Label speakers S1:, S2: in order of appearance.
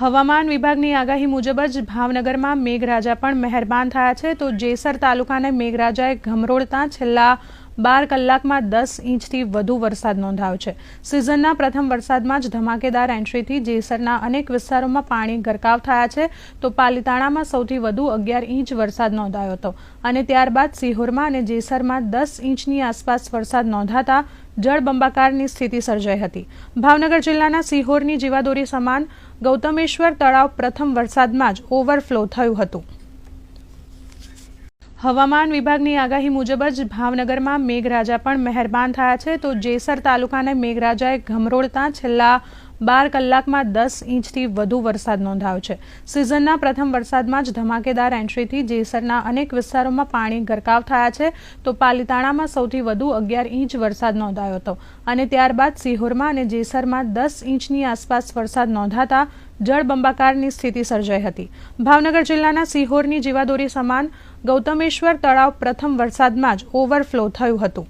S1: હવામાન વિભાગની આગાહી મુજબ જ ભાવનગરમાં મેઘરાજા પણ મહેરબાન થયા છે. તો જેસર તાલુકાને મેઘરાજાએ ગમરોળતા છેલ્લા બાર કલાકમાં દસ ઇંચથી વધુ વરસાદ નોંધાયો છે. સિઝનના પ્રથમ વરસાદમાં જ ધમાકેદાર એન્ટ્રીથી જેસરના અનેક વિસ્તારોમાં પાણી ગરકાવ થયા છે. તો પાલીતાણામાં સૌથી વધુ અગિયાર ઇંચ વરસાદ નોંધાયો હતો અને ત્યારબાદ સિહોરમાં અને જેસરમાં દસ ઇંચની આસપાસ વરસાદ નોંધાતા જળબંબાકારની સ્થિતિ સર્જાઈ હતી. ભાવનગર જિલ્લાના સિહોરની જીવાદોરી સમાન ગૌતમેશ્વર તળાવ પ્રથમ વરસાદમાં જ ઓવરફ્લો થયું હતું. હવામાન વિભાગની આગાહી મુજબ જ ભાવનગરમાં મેઘરાજા પણ મહેરબાન થયા છે. તો જેસર તાલુકાને મેઘરાજાએ ગમરોળતા છેલ્લા બાર કલાકમાં દસ ઇંચથી વધુ વરસાદ નોંધાયો છે. સિઝનના પ્રથમ વરસાદમાં જ ધમાકેદાર એન્ટ્રીથી જેસરના અનેક વિસ્તારોમાં પાણી ગરકાવ થયા છે. તો પાલીતાણામાં સૌથી વધુ અગિયાર ઇંચ વરસાદ નોંધાયો હતો અને ત્યારબાદ સિહોરમાં અને જેસરમાં દસ ઇંચની આસપાસ વરસાદ નોંધાતા જળબંબાકારની સ્થિતિ સર્જાઈ હતી. ભાવનગર જિલ્લાના સિહોરની જીવાદોરી સમાન ગૌતમેશ્વર તળાવ પ્રથમ વરસાદમાં જ ઓવરફ્લો થયું હતું.